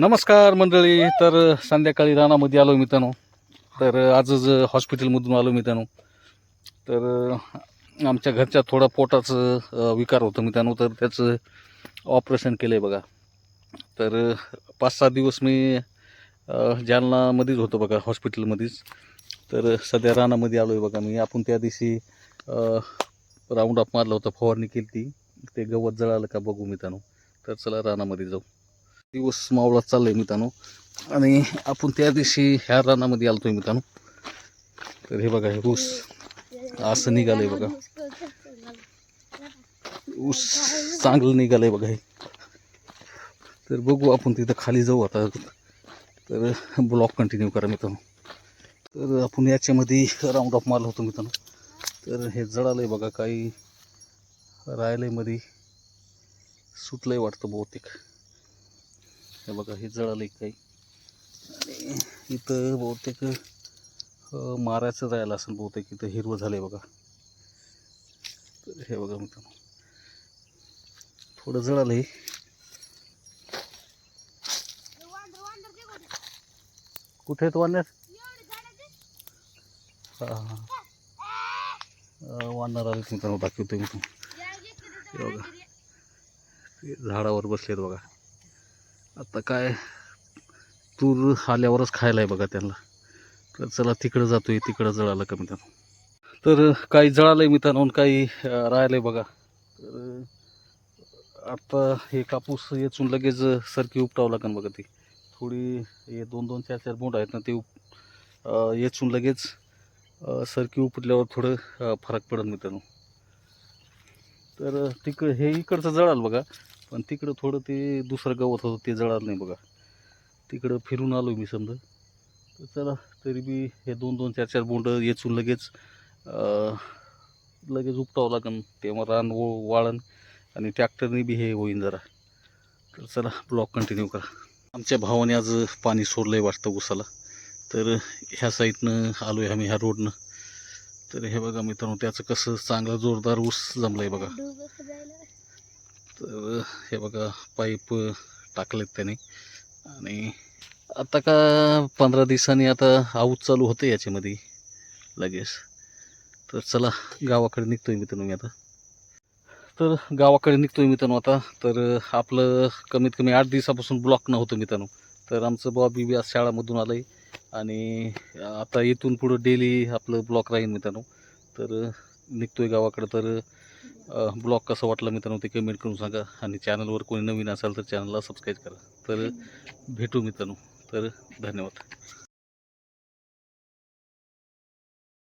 नमस्कार मंडळी. तर संध्याकाळी रानामध्ये आलो मित्रांनो. तर आजच हॉस्पिटलमधून आलो मित्रांनो. तर आमच्या घरच्या थोडा पोटाचं विकार होतं मित्रांनो. तर त्याचं ऑपरेशन केलं आहे बघा. तर पाच सहा दिवस मी जालनामध्येच होतो बघा हॉस्पिटलमध्येच. तर सध्या रानामध्ये आलो आहे बघा मी. आपण त्या दिवशी राऊंड अप मारला होता फवारणी केली ती. ते गवत जळालं का बघू मित्रांनो. तर चला रानामध्ये जाऊ. दिवस मावळा चाललाय मित्रांनो. आणि आपण त्या दिवशी ह्या रानामध्ये आलतोय मित्रांनो. तर हे बघा हे ऊस असं निघालंय बघा. ऊस चांगलं निघालंय बघा हे. तर बघू आपण तिथं खाली जाऊ आता. तर ब्लॉक कंटिन्यू करा मित्रांनो. तर आपण याच्यामध्ये राऊंड ऑफ मारला होतो मित्रांनो. तर हे जळालंय बघा काही राहिलंयमध्ये. सुटलंय वाटतं बहुतेक. हे बघा हे जळालंय काही. आणि इथं बहुतेक मारायचं जायला असेल बहुतेक इथं हिरवं झालंय बघा. तर हे बघा मित्रांनो थोडं जळालंय. कुठे आहेत वानर? हां हां वानर आले मित्रांनो दाखवतोय मी हे बघा. ते झाडावर बसलेत बघा. आता काय तूर आल्यावरच खायला आहे बघा त्यांना. तर चला तिकडं जातोय तिकडं जळालं का मित्रांनो? तर काही जळालं आहे मित्रांनो काही अं, राहिलं आहे बघा. तर आता हे कापूस येचून लगेच सरकी उपटावं लागेल बघा ती. थोडी हे दोन दोन चार चार बोंड आहेत ना ते उप येचून लगेच सरकी उपटल्यावर थोडं फरक पडेल मित्रांनो. तर तिकडं हे इकडचं जळाल बघा. पण तिकडं थोडं ते दुसरं गवत होतं ते जळालं नाही बघा. तिकडं फिरून आलो मी समजा. तर चला तरी बी हे दोन दोन चार चार बोंड येचून लगेच लगेच उपटावं लागन. तेव्हा रान वो वाळन आणि ट्रॅक्टरने बी हे होईन जरा. तर चला ब्लॉक कंटिन्यू करा. आमच्या भावाने आज पाणी सोडलं आहे वाटतं उसाला तर ह्या साईडनं आलो आहे आम्ही ह्या रोडनं. तर हे बघा मित्रांनो त्याचं कसं चांगलं जोरदार ऊस जमलं आहे बघा तर हे बघा पाईप टाकलेत त्याने. आणि आता का पंधरा दिवसांनी आता आऊत चालू होतं याच्यामध्ये लगेच. तर चला गावाकडे निघतोय मित्रांनो मी आता. तर गावाकडे निघतोय मित्रांनो आता. तर आपलं कमीत कमी आठ दिवसापासून ब्लॉक नव्हतं मित्रांनो. तर आमचं बॉबी बी आज शाळामधून आलं आहे आणि आता इथून पुढं डेली आपलं ब्लॉक राहील मित्रांनो. तर निघतोय गावाकडं. तर ब्लॉग कसं वाटला मित्रांनो ते कमेंट करून सांगा. आणि चॅनलवर कोणी नवीन असाल तर चॅनलला सबस्क्राईब करा. तर भेटू मित्रांनो. तर धन्यवाद.